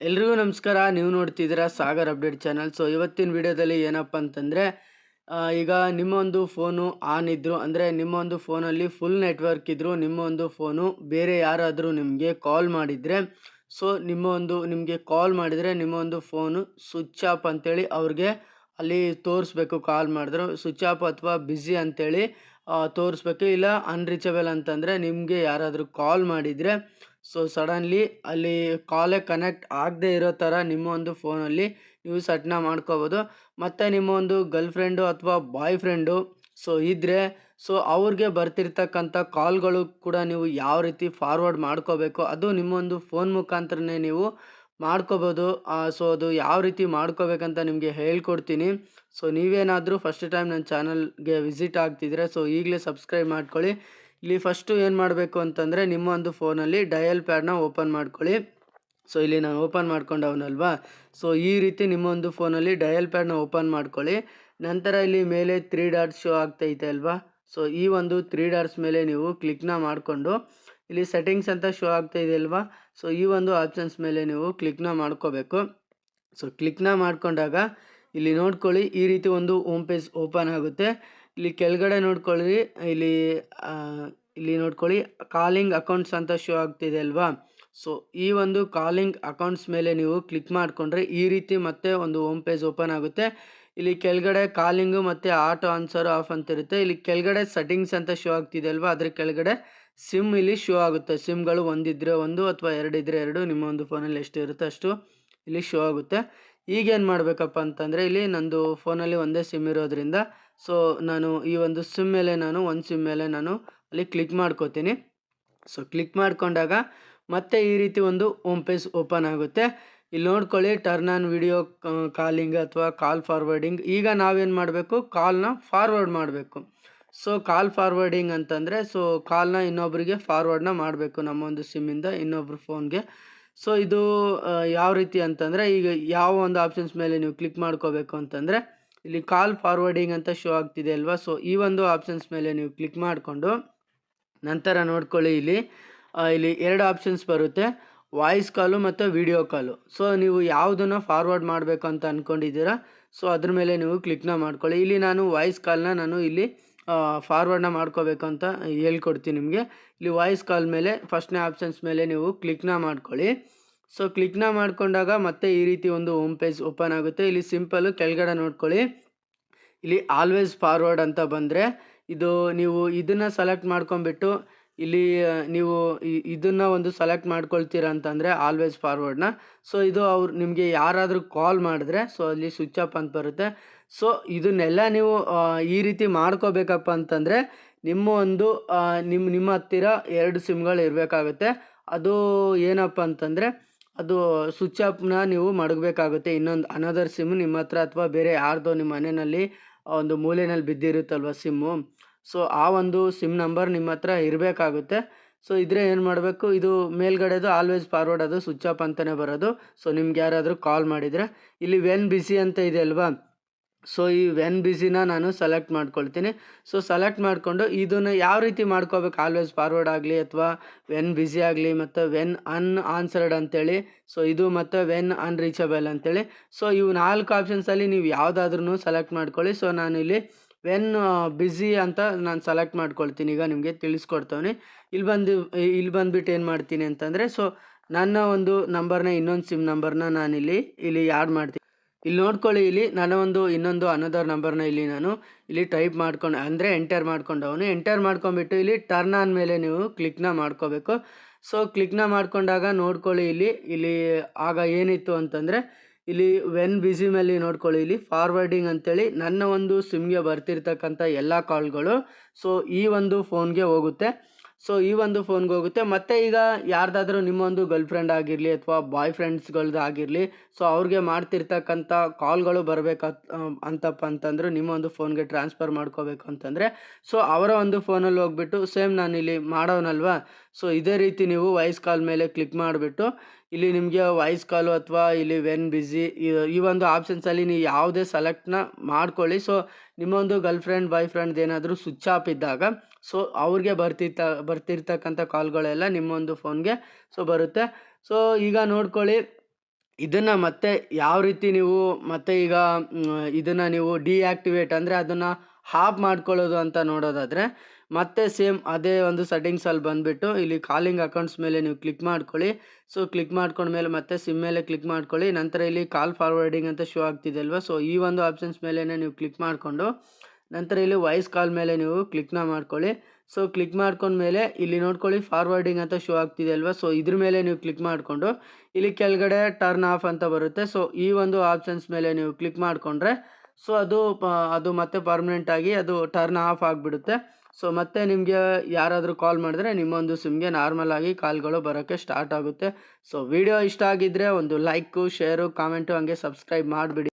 ಎಲ್ರಿಗೂ ನಮಸ್ಕಾರ. ನೀವು ನೋಡ್ತಿದ್ದೀರಾ ಸಾಗರ್ ಅಪ್ಡೇಟ್ ಚಾನಲ್. ಸೊ ಇವತ್ತಿನ ವಿಡಿಯೋದಲ್ಲಿ ಏನಪ್ಪ ಅಂತಂದರೆ ಈಗ ನಿಮ್ಮ ಒಂದು ಫೋನು ಆನ್ ಇದ್ದರು ಅಂದರೆ ನಿಮ್ಮ ಒಂದು ಫೋನಲ್ಲಿ ಫುಲ್ ನೆಟ್ವರ್ಕ್ ಇದ್ದರೂ ನಿಮ್ಮ ಒಂದು ಫೋನು ಬೇರೆ ಯಾರಾದರೂ ನಿಮಗೆ ಕಾಲ್ ಮಾಡಿದರೆ ಸೊ ನಿಮ್ಮ ಒಂದು, ನಿಮಗೆ ಕಾಲ್ ಮಾಡಿದರೆ ನಿಮ್ಮ ಒಂದು ಫೋನು ಸ್ವಿಚ್ ಆಫ್ ಅಂತೇಳಿ ಅವ್ರಿಗೆ ಅಲ್ಲಿ ತೋರಿಸ್ಬೇಕು ಕಾಲ್ ಮಾಡಿದ್ರು. ಸ್ವಿಚ್ ಆಫ್ ಅಥವಾ ಬ್ಯುಸಿ ಅಂತೇಳಿ ತೋರಿಸ್ಬೇಕು. ಇಲ್ಲ ಅನ್ರೀಚಬಲ್ ಅಂತಂದರೆ ನಿಮಗೆ ಯಾರಾದರೂ ಕಾಲ್ ಮಾಡಿದರೆ ಸೊ ಸಡನ್ಲಿ ಅಲ್ಲಿ ಕಾಲೇ ಕನೆಕ್ಟ್ ಆಗದೆ ಇರೋ ಥರ ನಿಮ್ಮ ಒಂದು ಫೋನಲ್ಲಿ ನೀವು ಸೆಟ್ನ ಮಾಡ್ಕೋಬೋದು. ಮತ್ತು ನಿಮ್ಮ ಒಂದು ಗರ್ಲ್ ಫ್ರೆಂಡು ಅಥವಾ ಬಾಯ್ ಫ್ರೆಂಡು ಸೊ ಇದ್ದರೆ ಸೊ ಅವ್ರಿಗೆ ಬರ್ತಿರ್ತಕ್ಕಂಥ ಕಾಲ್ಗಳು ಕೂಡ ನೀವು ಯಾವ ರೀತಿ ಫಾರ್ವರ್ಡ್ ಮಾಡ್ಕೋಬೇಕು, ಅದು ನಿಮ್ಮೊಂದು ಫೋನ್ ಮುಖಾಂತರನೇ ನೀವು ಮಾಡ್ಕೋಬೋದು. ಸೊ ಅದು ಯಾವ ರೀತಿ ಮಾಡ್ಕೋಬೇಕಂತ ನಿಮಗೆ ಹೇಳ್ಕೊಡ್ತೀನಿ. ಸೊ ನೀವೇನಾದರೂ ಫಸ್ಟ್ ಟೈಮ್ ನನ್ನ ಚಾನಲ್ಗೆ ವಿಸಿಟ್ ಆಗ್ತಿದ್ರೆ ಸೊ ಈಗಲೇ ಸಬ್ಸ್ಕ್ರೈಬ್ ಮಾಡ್ಕೊಳ್ಳಿ. ಇಲ್ಲಿ ಫಸ್ಟು ಏನು ಮಾಡಬೇಕು ಅಂತಂದರೆ ನಿಮ್ಮ ಒಂದು ಫೋನಲ್ಲಿ ಡಯಲ್ ಪ್ಯಾಡ್ನ ಓಪನ್ ಮಾಡ್ಕೊಳ್ಳಿ. ಸೊ ಇಲ್ಲಿ ನಾನು ಓಪನ್ ಮಾಡ್ಕೊಂಡವನಲ್ವಾ? ಸೊ ಈ ರೀತಿ ನಿಮ್ಮ ಒಂದು ಫೋನಲ್ಲಿ ಡಯಲ್ ಪ್ಯಾಡ್ನ ಓಪನ್ ಮಾಡ್ಕೊಳ್ಳಿ. ನಂತರ ಇಲ್ಲಿ ಮೇಲೆ ತ್ರೀ ಡಾಟ್ಸ್ ಶೋ ಆಗ್ತೈತೆ ಅಲ್ವಾ? ಸೊ ಈ ಒಂದು ತ್ರೀ ಡಾಟ್ಸ್ ಮೇಲೆ ನೀವು ಕ್ಲಿಕ್ನ ಮಾಡಿಕೊಂಡು, ಇಲ್ಲಿ ಸೆಟ್ಟಿಂಗ್ಸ್ ಅಂತ ಶೋ ಆಗ್ತಾ ಇದೆ ಅಲ್ವಾ? ಸೊ ಈ ಒಂದು ಆಪ್ಷನ್ಸ್ ಮೇಲೆ ನೀವು ಕ್ಲಿಕ್ನ ಮಾಡ್ಕೋಬೇಕು. ಸೊ ಕ್ಲಿಕ್ನ ಮಾಡ್ಕೊಂಡಾಗ ಇಲ್ಲಿ ನೋಡ್ಕೊಳ್ಳಿ, ಈ ರೀತಿ ಒಂದು ಹೋಮ್ ಪೇಜ್ ಓಪನ್ ಆಗುತ್ತೆ. ಇಲ್ಲಿ ಕೆಳಗಡೆ ನೋಡ್ಕೊಳ್ಳಿ, ಇಲ್ಲಿ ಇಲ್ಲಿ ನೋಡ್ಕೊಳ್ಳಿ, ಕಾಲಿಂಗ್ ಅಕೌಂಟ್ಸ್ ಅಂತ ಶೋ ಆಗ್ತಿದೆ ಅಲ್ವಾ? ಸೊ, ಈ ಒಂದು ಕಾಲಿಂಗ್ ಅಕೌಂಟ್ಸ್ ಮೇಲೆ ನೀವು ಕ್ಲಿಕ್ ಮಾಡಿಕೊಂಡ್ರೆ ಈ ರೀತಿ ಮತ್ತೆ ಒಂದು ಹೋಮ್ ಪೇಜ್ ಓಪನ್ ಆಗುತ್ತೆ. ಇಲ್ಲಿ ಕೆಳಗಡೆ ಕಾಲಿಂಗು ಮತ್ತು ಆಟೋ ಆನ್ಸರ್ ಆಫ್ ಅಂತ ಇರುತ್ತೆ ಇಲ್ಲಿ ಕೆಳಗಡೆ ಸೆಟ್ಟಿಂಗ್ಸ್ ಅಂತ ಶೋ ಆಗ್ತಿದೆ ಅಲ್ವಾ? ಅದ್ರ ಕೆಳಗಡೆ ಸಿಮ್ ಇಲ್ಲಿ ಶೋ ಆಗುತ್ತೆ. ಸಿಮ್ಗಳು ಒಂದಿದ್ರೆ ಒಂದು ಅಥವಾ ಎರಡಿದ್ರೆ ಎರಡು, ನಿಮ್ಮ ಒಂದು ಫೋನಲ್ಲಿ ಎಷ್ಟು ಇರುತ್ತೆ ಅಷ್ಟು ಇಲ್ಲಿ ಶೋ ಆಗುತ್ತೆ. ಈಗೇನು ಮಾಡಬೇಕಪ್ಪ ಅಂತಂದರೆ ಇಲ್ಲಿ ನಂದು ಫೋನಲ್ಲಿ ಒಂದೇ ಸಿಮ್ ಇರೋದ್ರಿಂದ ಸೊ ನಾನು ಈ ಒಂದು ಸಿಮ್ ಮೇಲೆ ನಾನು ಒಂದು ಸಿಮ್ ಮೇಲೆ ನಾನು ಅಲ್ಲಿ ಕ್ಲಿಕ್ ಮಾಡ್ಕೋತೀನಿ. ಸೊ ಕ್ಲಿಕ್ ಮಾಡಿಕೊಂಡಾಗ ಮತ್ತೆ ಈ ರೀತಿ ಒಂದು ಹೋಮ್ ಪೇಜ್ ಓಪನ್ ಆಗುತ್ತೆ. ಇಲ್ಲಿ ನೋಡ್ಕೊಳ್ಳಿ ಟರ್ನ್ ಆನ್ ವಿಡಿಯೋ ಕಾಲಿಂಗ್ ಅಥವಾ ಕಾಲ್ ಫಾರ್ವರ್ಡಿಂಗ್ ಈಗ ನಾವೇನು ಮಾಡಬೇಕು? ಕಾಲ್ನ ಫಾರ್ವರ್ಡ್ ಮಾಡಬೇಕು. ಸೊ ಕಾಲ್ ಫಾರ್ವರ್ಡಿಂಗ್ ಅಂತಂದರೆ ಸೊ ಕಾಲ್ನ ಇನ್ನೊಬ್ಬರಿಗೆ ಫಾರ್ವರ್ಡ್ನ ಮಾಡಬೇಕು ನಮ್ಮ ಒಂದು ಸಿಮ್ಮಿಂದ ಇನ್ನೊಬ್ರ ಫೋನ್ಗೆ ಸೊ ಇದು ಯಾವ ರೀತಿ ಅಂತಂದರೆ, ಈಗ ಯಾವ ಒಂದು ಆಪ್ಷನ್ಸ್ ಮೇಲೆ ನೀವು ಕ್ಲಿಕ್ ಮಾಡ್ಕೋಬೇಕು ಅಂತಂದರೆ, ಇಲ್ಲಿ ಕಾಲ್ ಫಾರ್ವರ್ಡಿಂಗ್ ಅಂತ ಶೋ ಆಗ್ತಿದೆ ಅಲ್ವಾ? ಸೊ ಈ ಒಂದು ಆಪ್ಷನ್ಸ್ ಮೇಲೆ ನೀವು ಕ್ಲಿಕ್ ಮಾಡಿಕೊಂಡು, ನಂತರ ನೋಡ್ಕೊಳ್ಳಿ ಇಲ್ಲಿ. ಇಲ್ಲಿ ಎರಡು ಆಪ್ಷನ್ಸ್ ಬರುತ್ತೆ. ವಾಯ್ಸ್ ಕಾಲು ಮತ್ತು ವಿಡಿಯೋ ಕಾಲು ಸೊ ನೀವು ಯಾವುದನ್ನು ಫಾರ್ವರ್ಡ್ ಮಾಡಬೇಕು ಅಂತ ಅಂದ್ಕೊಂಡಿದ್ದೀರಾ ಸೊ ಅದ್ರ ಮೇಲೆ ನೀವು ಕ್ಲಿಕ್ನ ಮಾಡ್ಕೊಳ್ಳಿ. ಇಲ್ಲಿ ನಾನು ವಾಯ್ಸ್ ಕಾಲ್ನ ನಾನು ಇಲ್ಲಿ ಫಾರ್ವರ್ಡ್ನ ಮಾಡ್ಕೋಬೇಕು ಅಂತ ಹೇಳ್ಕೊಡ್ತೀನಿ ನಿಮಗೆ. ಇಲ್ಲಿ ವಾಯ್ಸ್ ಕಾಲ್ ಮೇಲೆ ಫಸ್ಟ್ನೇ ಆಪ್ಷನ್ಸ್ ಮೇಲೆ ನೀವು ಕ್ಲಿಕ್ನ ಮಾಡ್ಕೊಳ್ಳಿ. ಸೊ ಕ್ಲಿಕ್ನ ಮಾಡ್ಕೊಂಡಾಗ ಮತ್ತೆ ಈ ರೀತಿ ಒಂದು ಹೋಮ್ ಪೇಜ್ ಓಪನ್ ಆಗುತ್ತೆ. ಇಲ್ಲಿ ಸಿಂಪಲ್ಲು ಕೆಳಗಡೆ ನೋಡ್ಕೊಳ್ಳಿ. ಇಲ್ಲಿ ಆಲ್ವೇಸ್ ಫಾರ್ವರ್ಡ್ ಅಂತ ಬಂದರೆ ಇದು ನೀವು ಇದನ್ನು ಸೆಲೆಕ್ಟ್ ಮಾಡ್ಕೊಂಬಿಟ್ಟು ಇಲ್ಲಿ ನೀವು ಇದನ್ನು ಒಂದು ಸೆಲೆಕ್ಟ್ ಮಾಡ್ಕೊಳ್ತೀರ ಅಂತಂದರೆ ಆಲ್ವೇಸ್ ಫಾರ್ವರ್ಡ್ನ ಸೊ ಇದು ಅವ್ರು, ನಿಮಗೆ ಯಾರಾದರೂ ಕಾಲ್ ಮಾಡಿದ್ರೆ ಸೊ ಅಲ್ಲಿ ಸ್ವಿಚ್ ಆಫ್ ಅಂತ ಬರುತ್ತೆ. ಸೊ ಇದನ್ನೆಲ್ಲ ನೀವು ಈ ರೀತಿ ಮಾಡ್ಕೋಬೇಕಪ್ಪ ಅಂತಂದರೆ, ನಿಮ್ಮ ಒಂದು ನಿಮ್ಮ ನಿಮ್ಮ ಹತ್ತಿರ ಎರಡು ಸಿಮ್ಗಳು ಇರಬೇಕಾಗುತ್ತೆ. ಅದು ಏನಪ್ಪ ಅಂತಂದರೆ, ಅದು ಸ್ವಿಚ್ ಆಫ್ನ ನೀವು ಮಡಗಬೇಕಾಗುತ್ತೆ. ಇನ್ನೊಂದು ಅನದರ್ ಸಿಮ್ ನಿಮ್ಮ ಹತ್ರ ಅಥವಾ ಬೇರೆ ಯಾರ್ದೋ ನಿಮ್ಮ ಮನೆಯಲ್ಲಿ ಒಂದು ಮೂಲೆಯಲ್ಲಿ ಬಿದ್ದಿರುತ್ತಲ್ವ ಸಿಮ್ಮು ಸೊ, ಆ ಒಂದು ಸಿಮ್ ನಂಬರ್ ನಿಮ್ಮ ಹತ್ರ ಇರಬೇಕಾಗುತ್ತೆ. ಸೊ, ಇದ್ರೆ ಏನು ಮಾಡಬೇಕು? ಇದು ಮೇಲ್ಗಡೆದು ಆಲ್ವೇಸ್ ಫಾರ್ವರ್ಡ್ ಅದು ಸ್ವಿಚ್ ಆಫ್ ಅಂತಲೇ ಬರೋದು. ಸೊ, ನಿಮ್ಗೆ ಯಾರಾದರೂ ಕಾಲ್ ಮಾಡಿದರೆ. ಇಲ್ಲಿ ವೆನ್ ಬಿಸಿ ಅಂತ ಇದೆ ಅಲ್ವಾ? ಸೊ, ಈ ವೆನ್ ಬಿಸಿನ ನಾನು ಸೆಲೆಕ್ಟ್ ಮಾಡ್ಕೊಳ್ತೀನಿ. ಸೊ ಸೆಲೆಕ್ಟ್ ಮಾಡಿಕೊಂಡು ಇದನ್ನು ಯಾವ ರೀತಿ ಮಾಡ್ಕೋಬೇಕು? ಆಲ್ವೇಸ್ ಫಾರ್ವರ್ಡ್ ಆಗಲಿ ಅಥವಾ ವೆನ್ ಬಿಸಿ ಆಗಲಿ ಮತ್ತು ವೆನ್ ಅನ್ ಆನ್ಸರ್ಡ್ ಅಂತೇಳಿ. ಸೊ, ಇದು ಮತ್ತು ವೆನ್ ಅನ್ರೀಚಬಲ್ ಅಂತೇಳಿ. ಸೊ, ಇವು ನಾಲ್ಕು ಆಪ್ಷನ್ಸಲ್ಲಿ ನೀವು ಯಾವುದಾದ್ರೂ ಸೆಲೆಕ್ಟ್ ಮಾಡ್ಕೊಳ್ಳಿ. ಸೊ ನಾನು ಇಲ್ಲಿ ವೆನ್ ಬ್ಯುಸಿ ಅಂತ ನಾನು ಸೆಲೆಕ್ಟ್ ಮಾಡ್ಕೊಳ್ತೀನಿ. ಈಗ ನಿಮಗೆ ತಿಳಿಸ್ಕೊಡ್ತವನಿ. ಇಲ್ಲಿ ಬಂದು ಇಲ್ಲಿ ಬಂದುಬಿಟ್ಟು ಏನು ಮಾಡ್ತೀನಿ ಅಂತಂದರೆ ಸೊ ನನ್ನ ಒಂದು ನಂಬರ್ನ ಇನ್ನೊಂದು ಸಿಮ್ ನಂಬರ್ನ ನಾನಿಲ್ಲಿ, ಇಲ್ಲಿ ಆ್ಯಡ್ ಮಾಡ್ತೀನಿ. ಇಲ್ಲಿ ನೋಡ್ಕೊಳ್ಳಿ, ಇಲ್ಲಿ ನನ್ನ ಒಂದು, ಇನ್ನೊಂದು ಅನದರ್ ನಂಬರ್ನ ಇಲ್ಲಿ ನಾನು ಇಲ್ಲಿ ಟೈಪ್ ಮಾಡ್ಕೊಂಡು, ಅಂದರೆ ಎಂಟರ್ ಮಾಡ್ಕೊಂಡವನು. ಎಂಟರ್ ಮಾಡ್ಕೊಂಬಿಟ್ಟು ಇಲ್ಲಿ ಟರ್ನ್ ಆನ್ ಮೇಲೆ ನೀವು ಕ್ಲಿಕ್ನ ಮಾಡ್ಕೋಬೇಕು. ಸೊ ಕ್ಲಿಕ್ನ ಮಾಡ್ಕೊಂಡಾಗ ನೋಡ್ಕೊಳ್ಳಿ, ಇಲ್ಲಿ ಇಲ್ಲಿ ಆಗ ಏನಿತ್ತು ಅಂತಂದರೆ ಇಲ್ಲಿ ವೆನ್ ಬಿಸಿ ಮೇಲೆ ನೋಡ್ಕೊಳ್ಳಿ, ಇಲ್ಲಿ ಫಾರ್ವರ್ಡಿಂಗ್ ಅಂತೇಳಿ ನನ್ನ ಒಂದು ಸಿಮ್ಗೆ ಬರ್ತಿರ್ತಕ್ಕಂಥ ಎಲ್ಲ ಕಾಲ್ಗಳು ಸೊ ಈ ಒಂದು ಫೋನ್ಗೆ ಹೋಗುತ್ತೆ. ಸೊ ಈ ಒಂದು ಫೋನ್ಗೆ ಹೋಗುತ್ತೆ. ಮತ್ತು ಈಗ ಯಾರ್ದಾದ್ರೂ ನಿಮ್ಮೊಂದು ಗರ್ಲ್ ಫ್ರೆಂಡ್ ಆಗಿರಲಿ ಅಥವಾ ಬಾಯ್ ಫ್ರೆಂಡ್ಸ್ಗಳ್ದು ಆಗಿರಲಿ ಸೊ ಅವ್ರಿಗೆ ಮಾಡ್ತಿರ್ತಕ್ಕಂಥ ಕಾಲ್ಗಳು ಬರಬೇಕು ಅಂತಪ್ಪ ಅಂತಂದ್ರೆ ನಿಮ್ಮ ಒಂದು ಫೋನ್ಗೆ ಟ್ರಾನ್ಸ್ಫರ್ ಮಾಡ್ಕೋಬೇಕು ಅಂತಂದರೆ ಸೊ ಅವರ ಒಂದು ಫೋನಲ್ಲಿ ಹೋಗ್ಬಿಟ್ಟು ಸೇಮ್ ನಾನು ಇಲ್ಲಿ ಮಾಡೋನಲ್ವಾ? ಸೊ ಇದೇ ರೀತಿ ನೀವು ವಾಯ್ಸ್ ಕಾಲ್ ಮೇಲೆ ಕ್ಲಿಕ್ ಮಾಡಿಬಿಟ್ಟು, ಇಲ್ಲಿ ನಿಮಗೆ ವಾಯ್ಸ್ ಕಾಲು ಅಥವಾ ಇಲ್ಲಿ ವೆನ್ ಬ್ಯುಸಿ ಈ ಒಂದು ಆಪ್ಷನ್ಸಲ್ಲಿ ನೀವು ಯಾವುದೇ ಸೆಲೆಕ್ಟ್ನ ಮಾಡ್ಕೊಳ್ಳಿ. ಸೊ ನಿಮ್ಮೊಂದು ಗರ್ಲ್ ಫ್ರೆಂಡ್ ಬಾಯ್ ಫ್ರೆಂಡ್ ಏನಾದರೂ ಸ್ವಿಚ್ ಆಫ್ ಇದ್ದಾಗ ಸೊ ಅವ್ರಿಗೆ ಬರ್ತಿರ್ತ ಬರ್ತಿರ್ತಕ್ಕಂಥ ಕಾಲ್ಗಳೆಲ್ಲ ನಿಮ್ಮೊಂದು ಫೋನ್ಗೆ ಸೊ ಬರುತ್ತೆ. ಸೊ ಈಗ ನೋಡ್ಕೊಳ್ಳಿ ಇದನ್ನು ಮತ್ತೆ ಯಾವ ರೀತಿ ನೀವು ಮತ್ತೆ ಈಗ ಇದನ್ನು ನೀವು ಡಿಆಕ್ಟಿವೇಟ್ ಅಂದರೆ ಅದನ್ನು ಹಾಫ್ ಮಾಡ್ಕೊಳ್ಳೋದು ಅಂತ ನೋಡೋದಾದರೆ, ಮತ್ತೆ ಸೇಮ್ ಅದೇ ಒಂದು ಸೆಟ್ಟಿಂಗ್ಸಲ್ಲಿ ಬಂದುಬಿಟ್ಟು ಇಲ್ಲಿ ಕಾಲಿಂಗ್ ಅಕೌಂಟ್ಸ್ ಮೇಲೆ ನೀವು ಕ್ಲಿಕ್ ಮಾಡ್ಕೊಳ್ಳಿ. ಸೊ ಕ್ಲಿಕ್ ಮಾಡ್ಕೊಂಡ್ಮೇಲೆ ಮತ್ತೆ ಸಿಮ್ ಮೇಲೆ ಕ್ಲಿಕ್ ಮಾಡ್ಕೊಳ್ಳಿ. ನಂತರ ಇಲ್ಲಿ ಕಾಲ್ ಫಾರ್ವರ್ಡಿಂಗ್ ಅಂತ ಶೋ ಆಗ್ತಿದೆ ಅಲ್ವಾ? ಸೊ ಈ ಒಂದು ಆಪ್ಷನ್ಸ್ ಮೇಲೆ ನೀವು ಕ್ಲಿಕ್ ಮಾಡಿಕೊಂಡು, ನಂತರ ಇಲ್ಲಿ ವಾಯ್ಸ್ ಕಾಲ್ ಮೇಲೆ ನೀವು ಕ್ಲಿಕ್ನ ಮಾಡ್ಕೊಳ್ಳಿ. ಸೊ ಕ್ಲಿಕ್ ಮಾಡ್ಕೊಂಡ್ಮೇಲೆ ಇಲ್ಲಿ ನೋಡ್ಕೊಳ್ಳಿ ಫಾರ್ವರ್ಡಿಂಗ್ ಅಂತ ಶೋ ಆಗ್ತಿದೆ ಅಲ್ವಾ? ಸೊ ಇದ್ರ ಮೇಲೆ ನೀವು ಕ್ಲಿಕ್ ಮಾಡಿಕೊಂಡು, ಇಲ್ಲಿ ಕೆಳಗಡೆ ಟರ್ನ್ ಆಫ್ ಅಂತ ಬರುತ್ತೆ. ಸೊ ಈ ಒಂದು ಆಪ್ಷನ್ಸ್ ಮೇಲೆ ನೀವು ಕ್ಲಿಕ್ ಮಾಡಿಕೊಂಡ್ರೆ ಸೊ ಅದು ಅದು ಮತ್ತೆ ಪರ್ಮನೆಂಟ್ ಆಗಿ ಅದು ಟರ್ನ್ ಆಫ್ ಆಗಿಬಿಡುತ್ತೆ. ಸೊ ಮತ್ತೆ ನಿಮಗೆ ಯಾರಾದರೂ ಕಾಲ್ ಮಾಡಿದ್ರೆ ನಿಮ್ಮೊಂದು ಸಿಮ್ಗೆ ನಾರ್ಮಲ್ ಆಗಿ ಕಾಲ್ಗಳು ಬರೋಕ್ಕೆ ಸ್ಟಾರ್ಟ್ ಆಗುತ್ತೆ. ಸೊ ವಿಡಿಯೋ ಇಷ್ಟ ಆಗಿದ್ದರೆ ಒಂದು ಲೈಕು ಶೇರು ಕಾಮೆಂಟು ಹಂಗೆ ಸಬ್ಸ್ಕ್ರೈಬ್ ಮಾಡಿಬಿಡಿ.